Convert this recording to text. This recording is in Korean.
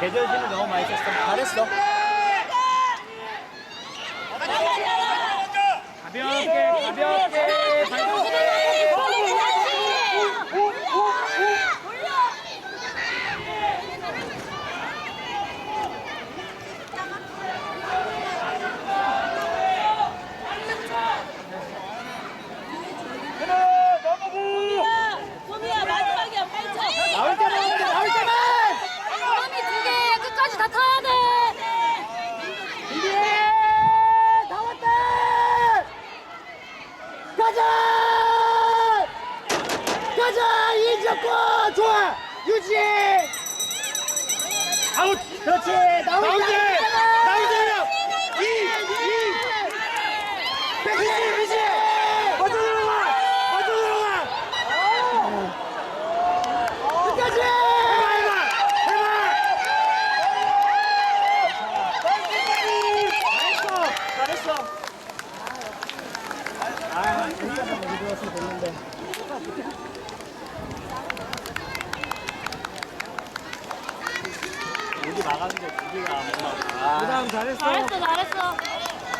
제정신을 너무 많이 썼어. 잘했어. 유지! 아웃! 그렇지! 나오지! 나오지! 이! 이! 백시! 백시! 먼저 들어가! 먼저 들어가! 끝까지! 해봐! 해봐! 해봐! 잘했어! 잘했어! 아, 나가는 게두 개가 안 나고. 아. 그 다음 잘했어. 잘했어, 잘했어.